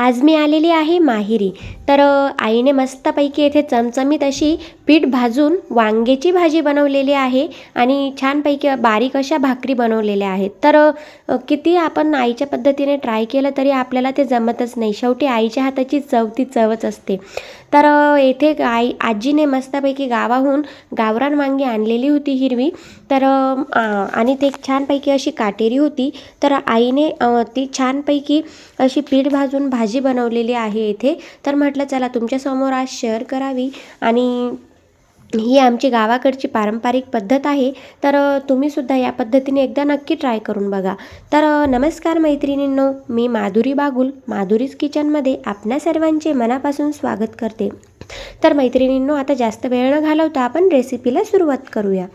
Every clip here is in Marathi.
आज मी आलेली आहे माहेरी. तर आईने मस्तपैकी येथे चमचमीत अशी पीठ भाजून वांग्याची भाजी बनवलेली आहे आणि छानपैकी बारीक अशा भाकरी बनवलेल्या आहेत. तर किती आपण आईच्या पद्धतीने ट्राय केलं तरी आपल्याला ते जमतच नाही. शेवटी आईच्या हाताची चव ती चवच असते. तर येथे आई आजीने मस्तपैकी गावाहून गावरान वांगी आणलेली होती हिरवी. तर आणि ते छानपैकी अशी काटेरी होती. तर आईने ती छानपैकी अशी पीठ भाजून भाजी बनवलेली आहे इथे. तर म्हटलं चला तुमच्यासमोर आज शेअर करावी. आणि ही आमची गावाकडची पारंपरिक पद्धत आहे तर तुम्हीसुद्धा या पद्धतीने एकदा नक्की ट्राय करून बघा. तर नमस्कार मैत्रिणींनो मी माधुरी बागुल माधुरीज किचनमध्ये आपणा सर्वांचे मनापासून स्वागत करते. तर मैत्रिणींनो आता जास्त वेळ न घालवता आपण रेसिपीला सुरुवात करूया.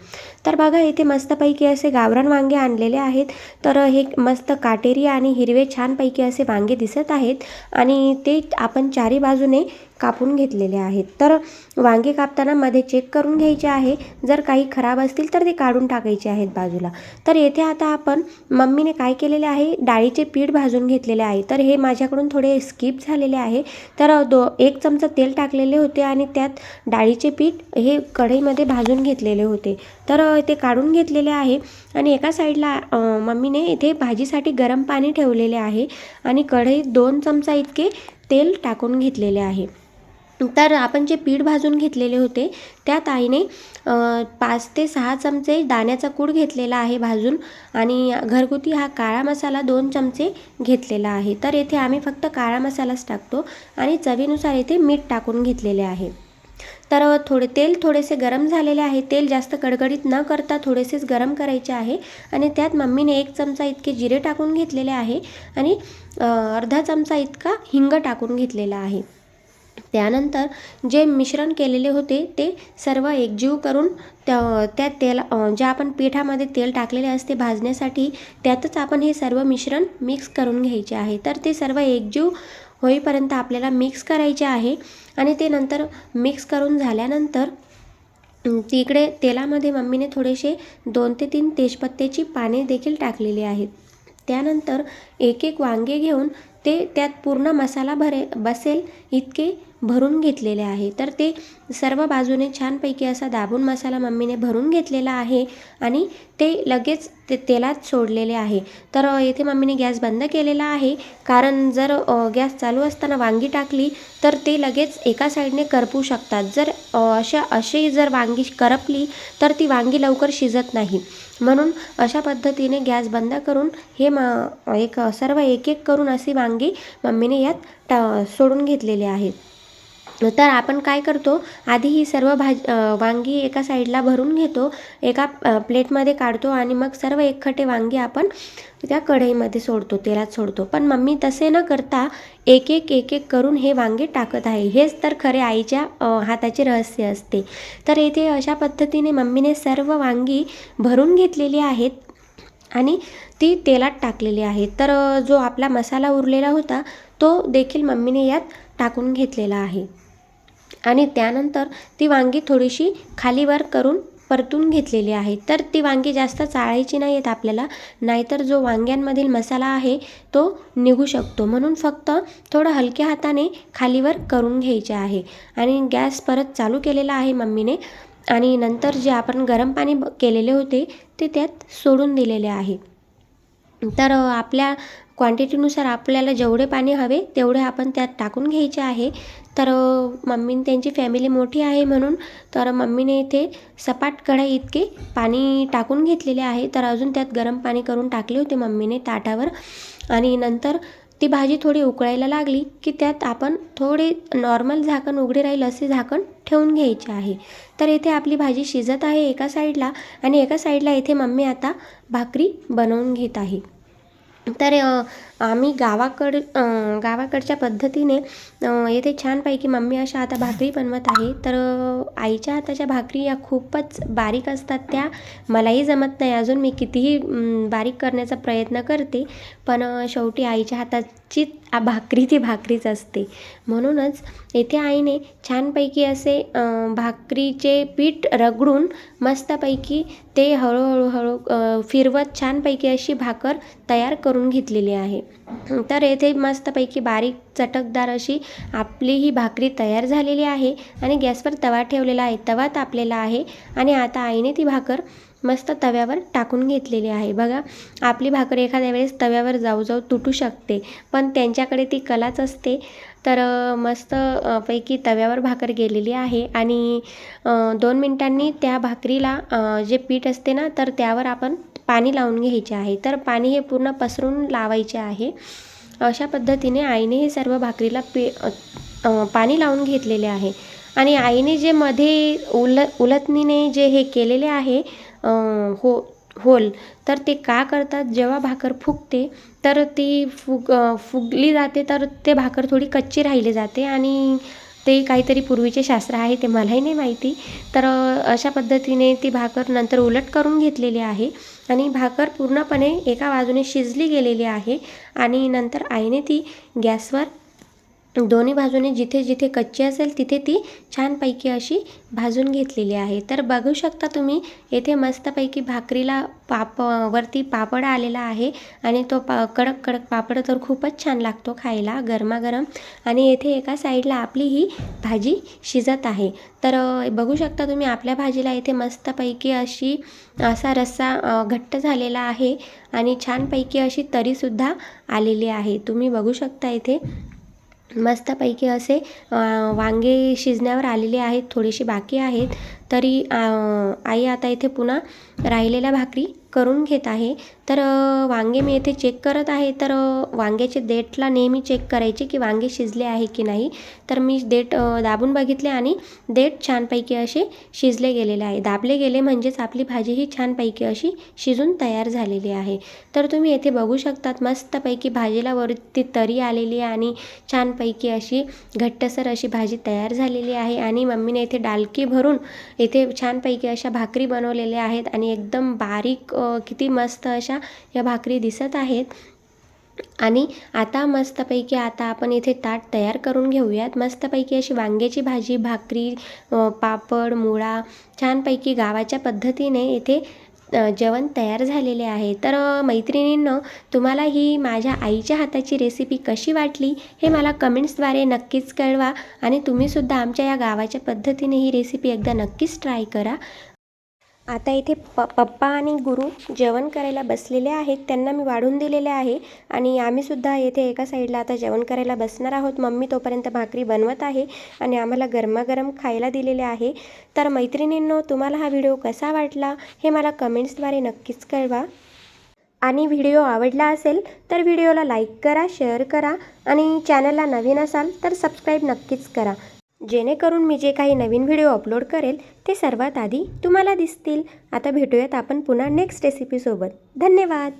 तर बघा इथे मस्तपैकी असे गावरान वांगे आणलेले आहेत. तर हे मस्त काटेरी आणि हिरवे छानपैकी असे वांगे दिसत आहेत आणि ते आपण चारी बाजूने कापून घेतलेले आहेत. तर वांगे कापताना मध्ये चेक करून घ्यायचे आहे. जर काही खराब असतील तर ते काढून टाकायचे आहेत बाजूला. तर येथे आता आपण मम्मीने काय केलेले आहे? डाळीचे पीठ भाजून घेतलेले आहे. तर हे माझ्याकडून थोडे स्किप झालेले आहे. तर दो एक चमचा तेल टाकलेले होते आणि त्यात डाळीचे पीठ हे कढईमध्ये भाजून घेतलेले होते. तर ते काढून घेतलेले आहे आणि एका साईडला मम्मीने इथे भाजीसाठी गरम पाणी ठेवलेले आहे आणि कढईत दोन चमचा इतके तेल टाकून घेतलेले आहे. तर आपण जे पीठ भाजून घेतलेले होते त्यात आईने पाच ते सहा चमचे दाण्याचा कूड घेतलेला आहे भाजून आणि घरगुती हा काळा मसाला दोन चमचे घेतलेला आहे. तर येथे आम्ही फक्त काळा मसालाच टाकतो आणि चवीनुसार येथे मीठ टाकून घेतलेले आहे. तर थोडे तेल थोडेसे गरम झालेले आहे. तेल जास्त कडकडीत न करता थोडेसेच गरम करायचे आहे आणि त्यात मम्मीने एक चमचा इतके जिरे टाकून घेतलेले आहे आणि अर्धा चमचा इतका हिंग टाकून घेतलेला आहे. त्यानंतर जे मिश्रण केलेले होते ते सर्व एकजीव करून त्या त्या तेला ज्या आपण पिठामध्ये तेल टाकलेले असते भाजण्यासाठी त्यातच आपण हे सर्व मिश्रण मिक्स करून घ्यायचे आहे. तर ते सर्व एकजीव होईपर्यंत आपल्याला मिक्स करायचे आहे आणि ते नंतर मिक्स करून झाल्यानंतर तिकडे तेलामध्ये मम्मीने थोडेसे दोन ते तीन तेजपत्त्याची पाने देखील टाकलेली आहेत. त्यानंतर एक एक वांगे घेऊन ते त्यात पूर्ण मसाला भरे बसेल इतके भरून घेतलेले आहे. तर ते सर्व बाजूने छानपैकी असा दाबून मसाला मम्मीने भरून घेतलेला आहे आणि ते लगेच ते तेलात सोडलेले आहे. तर येथे मम्मीने गॅस बंद केलेला आहे. कारण जर गॅस चालू असताना वांगी टाकली तर ते लगेच एका साईडने करपू शकतात. जर अशा अशी जर वांगी करपली तर ती वांगी लवकर शिजत नाही. म्हणून अशा पद्धतीने गॅस बंद करून हे म एक सर्व एक एक करून अशी वांगी मम्मीने यात टा सोडून घेतलेले आहेत तर आपण काय करतो आधी ही सर्व भाज वांगी एका साईडला भरून घेतो एका प्लेटमध्ये काढतो आणि मग सर्व एकखटे वांगी आपण त्या कढईमध्ये सोडतो तेलात सोडतो. पण मम्मी तसे न करता एक एक एक एक करून हे वांगे टाकत आहे. हेच तर खरे आईच्या हाताचे रहस्य असते. तर येथे अशा पद्धतीने मम्मीने सर्व वांगी भरून घेतलेली आहेत आणि ती तेलात टाकलेली आहे तर जो आपला मसाला उरलेला होता तो देखील मम्मीने यात टाकून घेतलेला आहे. आणि त्यानंतर ती वांगी थोडीशी खालीवर करून परतून घेतलेली आहे. तर ती वांगी जास्त चाळायची नाही आहेत आपल्याला नाहीतर जो वांग्यांमधील मसाला आहे तो निघू शकतो. म्हणून फक्त थोडं हलक्या हाताने खालीवर करून घ्यायचे आहे. आणि गॅस परत चालू केलेला आहे मम्मीने आणि नंतर जे आपण गरम पाणी ब- केलेले होते ते त्यात सोडून दिलेले आहे. तर आपल्या क्वांटिटीनुसार आपल्याला जेवढे पाणी हवे तेवढे आपण त्यात टाकून घ्यायचे आहे. तर मम्मीने त्यांची फॅमिली मोठी आहे म्हणून तर मम्मीने इथे सपाट कढई इतके पाणी टाकून घेतलेले आहे. तर अजून त्यात गरम पाणी करून टाकले होते मम्मीने ताटावर. आणि नंतर ती भाजी थोडी उकळायला लागली की त्यात आपण थोडे नॉर्मल झाकण उघडे राहील असे झाकण ठेवून घ्यायचे आहे. तर इथे आपली भाजी शिजत आहे एका साईडला आणि एका साईडला इथे मम्मी आता भाकरी बनवून घेत आहे. तर अ, आम्ही गावाकड गावाकडच्या पद्धतीने येथे छानपैकी मम्मी अशा आता भाकरी बनवत आहे. तर आईच्या हाताच्या भाकरी या खूपच बारीक असतात त्या. मलाही जमत नाही अजून. मी कितीही बारीक करण्याचा प्रयत्न करते. पण शेवटी आईच्या हाताची भाकरी ती भाकरीच असते. म्हणूनच येथे आईने छानपैकी असे भाकरीचे पीठ रगडून मस्तपैकी ते हळूहळू हळू फिरवत छानपैकी अशी भाकर तयार करून घेतलेली आहे. तर येथे मस्तपैकी बारीक चटकदार अशी आपली ही भाकरी तयार झालेली आहे आणि गॅसवर तवा ठेवलेला आहे. तवा तापलेला आहे आणि आता आईने ती भाकर मस्त तव्यावर टाकून घेतलेली आहे. बघा आपली भाकर एखाद्या वेळेस तव्यावर जाऊ जाऊ तुटू शकते पण त्यांच्याकडे ती कलाच असते. तर मस्त पैकी तव्यावर भाकर गेलेली आहे आणि दोन मिनटांनी त्या भाकरीला जे पीठ असते ना तर त्यावर आपण पाणी लावून घ्यायचे आहे. तर पाणी हे पूर्ण पसरून लावायचे आहे. अशा पद्धतीने आईने हे सर्व भाकरीला पी पाणी लावून घेतलेले आहे. आणि आईने जे मध्ये उल उलथणीने जे हे केलेले आहे हो होल तर ते का करतात? जेव्हा भाकर फुगते तर ती फुग फुगली जाते तर ते भाकर थोडी कच्ची राहिली जाते आणि ते काहीतरी पूर्वीचे शास्त्र आहे ते मलाही नाही माहिती. तर अशा पद्धतीने ती भाकर नंतर उलट करून घेतलेली आहे आणि भाकर पूर्णपणे एका बाजूने शिजली गेलेली आहे आणि नंतर आईने ती गॅसवर दोन्ही बाजूने जिथे जिथे कच्ची असेल तिथे ती छानपैकी अशी भाजून घेतलेली आहे. तर बघू शकता तुम्ही येथे मस्तपैकी भाकरीला पाप वरती पापड आलेला आहे आणि तो पा कडक कडक पापड तर खूपच छान लागतो खायला गरमागरम. आणि येथे एका साईडला आपली ही भाजी शिजत आहे. तर बघू शकता तुम्ही आपल्या भाजीला इथे मस्तपैकी अशी असा रस्सा घट्ट झालेला आहे आणि छानपैकी अशी तरीसुद्धा आलेली आहे. तुम्ही बघू शकता इथे मस्तपैकी असे वांगे शिजण्यावर आलेले आहेत थोडीशी बाकी आहेत. तरी आई आता इथे पुन्हा राहिलेल्या भाकरी करून घेत आहे. तर वांगे मी येथे चेक करत आहे. तर वांग्याचे देठला नेहमी चेक करायचे की वांगे शिजले आहे की नाही. तर मी देठ दाबून बघितले आणि देठ छानपैकी असे शिजले गेलेले आहे. दाबले गेले म्हणजेच आपली भाजी ही छानपैकी अशी शिजून तयार झालेली आहे. तर तुम्ही येथे बघू शकतात मस्तपैकी भाजीला वरती तरी आलेली आहे आणि छानपैकी अशी घट्टसर अशी भाजी तयार झालेली आहे आणि मम्मीने इथे डालकी भरून इथे छानपैकी अशा भाकरी बनवलेल्या आहेत आणि एकदम बारीक किती मस्त अशा या भाकरी दिसत आहेत. आणि आता मस्तपैकी आता आपण इथे ताट तयार करून घेऊयात. मस्तपैकी अशी वांग्याची भाजी भाकरी पापड मुळा छानपैकी गावाच्या पद्धतीने इथे जेवण तयार झालेले आहे. तर मैत्रिणींनं तुम्हाला ही माझ्या आईच्या हाताची रेसिपी कशी वाटली हे मला कमेंट्सद्वारे नक्कीच कळवा. आणि तुम्हीसुद्धा आमच्या या गावाच्या पद्धतीने ही रेसिपी एकदा नक्कीच ट्राय करा. आता इथे प पप्पा आणि गुरु जेवण करायला बसलेले आहेत. त्यांना मी वाढून दिलेले आहे आणि आम्हीसुद्धा येथे एका साईडला आता जेवण करायला बसणार आहोत. मम्मी तोपर्यंत भाकरी बनवत आहे आणि आम्हाला गरमागरम खायला दिलेले आहे. तर मैत्रिणींनो तुम्हाला हा व्हिडिओ कसा वाटला हे मला कमेंट्सद्वारे नक्कीच कळवा. आणि व्हिडिओ आवडला असेल तर व्हिडिओला लाईक करा शेअर करा आणि चॅनलला नवीन असाल तर सबस्क्राईब नक्कीच करा. जेणेकरून मी जे काही नवीन व्हिडिओ अपलोड करेल ते सर्वात आधी तुम्हाला दिसतील. आता भेटूयात आपण पुन्हा नेक्स्ट रेसिपीसोबत धन्यवाद!